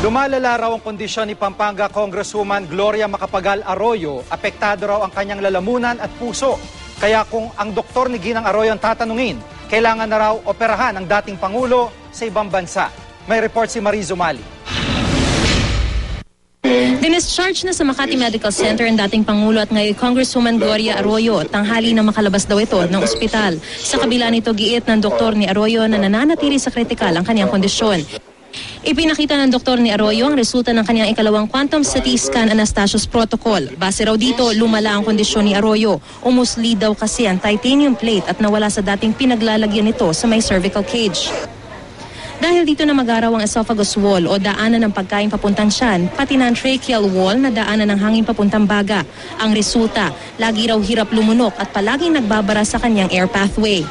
Lumalala raw ang kondisyon ni Pampanga Congresswoman Gloria Macapagal Arroyo. Apektado raw ang kanyang lalamunan at puso. Kaya kung ang doktor ni Ginang Arroyo ang tatanungin, kailangan na raw operahan ang dating Pangulo sa ibang bansa. May report si Marizo Mali. Dinischarge na sa Makati Medical Center ang dating Pangulo at ngayon Congresswoman Gloria Arroyo. Tanghali na makalabas daw ito ng ospital. Sa kabila nito, giit ng doktor ni Arroyo na nananatili sa kritikal ang kanyang kondisyon. Ipinakita ng doktor ni Arroyo ang resulta ng kanyang ikalawang quantum CT scan Anastasios protocol. Base raw dito, lumala ang kondisyon ni Arroyo. Umusli daw kasi ang titanium plate at nawala sa dating pinaglalagyan nito sa may cervical cage. Dahil dito na magaraw ang esophagus wall o daanan ng pagkain papuntang tiyan, pati na tracheal wall na daanan ng hangin papuntang baga. Ang resulta, lagi raw hirap lumunok at palaging nagbabara sa kanyang air pathway.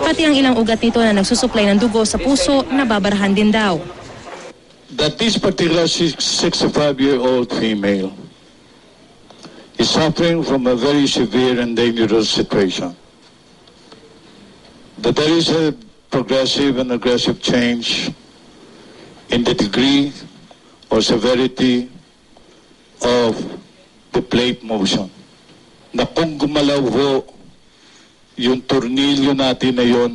Pati ang ilang ugat nito na nagsusuplay ng dugo sa puso, nababarahan din daw. That this particular 65-year-old female is suffering from a very severe and dangerous situation. That there is a progressive and aggressive change in the degree or severity of the plate motion. Na kung gumalaw yung tornilyo natin na yon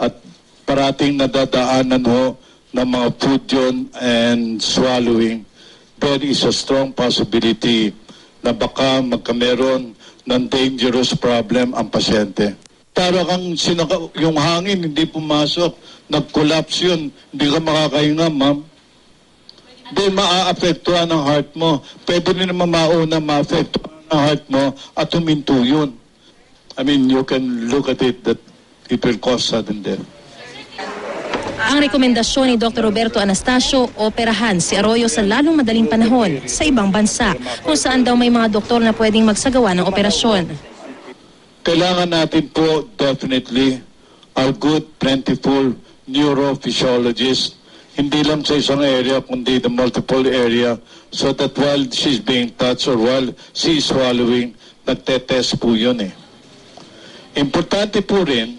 at parating nadadaanan ho ng mga yun and swallowing, there is a strong possibility na baka magkameron ng dangerous problem ang pasyente. Para kang sinaka, yung hangin hindi pumasok, nag-collapse yun, hindi ka makakahinga, ma'am. Hindi maaapektuhan ang heart mo. Pwede rin naman mauna maapektuhan ang heart mo at huminto yun. I mean, you can look at it that it will cause sudden death. Ang rekomendasyon ni Dr. Roberto Anastasio, operahan si Arroyo sa lalong madaling panahon sa ibang bansa, kung saan daw may mga doktor na pwedeng magsagawa ng operasyon. kailangan natin po definitely a good, plentiful neurophysiologist, hindi lang sa isang area, kundi the multiple area, so that while she's being touched or while she's swallowing, nagtetest po yun eh. Importante po rin,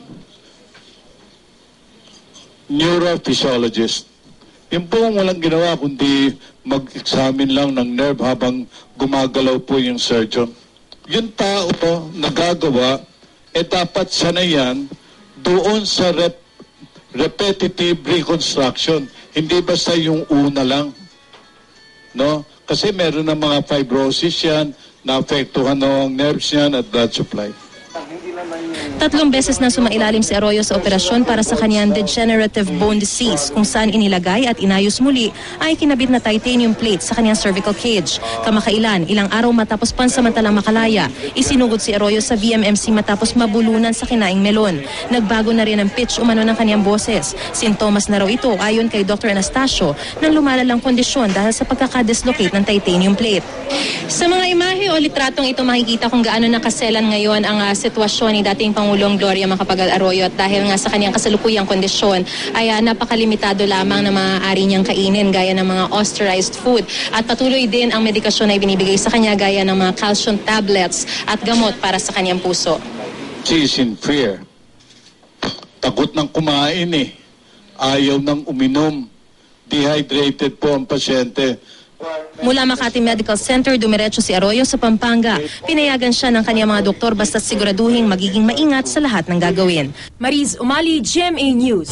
neurophysiologist. Yung po walang ginawa kundi mag-examine lang ng nerve habang gumagalaw po yung surgeon. Yung tao po nagagawa, eh dapat sanayan doon sa rep- repetitive reconstruction. Hindi basta yung una lang. No? Kasi meron ng mga fibrosis yan, naapektuhan ng nerves yan at blood supply. Tatlong beses na sumailalim si Arroyo sa operasyon para sa kanyang degenerative bone disease kung saan inilagay at inayos muli ay kinabit na titanium plate sa kanyang cervical cage. Kamakailan, ilang araw matapos pansamantalang makalaya, isinugod si Arroyo sa VMMC matapos mabulunan sa kinaing melon. Nagbago na rin ang pitch umano ng kanyang boses. Sintomas na raw ito ayon kay Dr. Anastasio ng lumalalang kondisyon dahil sa pagkakadislocate ng titanium plate. Sa mga imahe o litratong ito makikita kung gaano nakaselan ngayon ang ah, sitwasyon ni dating Pangulong Gloria Macapagal Arroyo at dahil nga sa kanyang kasalukuyang kondisyon ay ah, napakalimitado lamang na maaari niyang kainin gaya ng mga osterized food at patuloy din ang medikasyon na ibinibigay sa kanya gaya ng mga calcium tablets at gamot para sa kanyang puso. She is in fear. Takot ng kumain eh. Ayaw ng uminom. Dehydrated po ang pasyente. Mula Makati Medical Center, dumiretso si Arroyo sa Pampanga. Pinayagan siya ng kanyang mga doktor basta siguraduhin magiging maingat sa lahat ng gagawin. Mariz Umali, GMA News.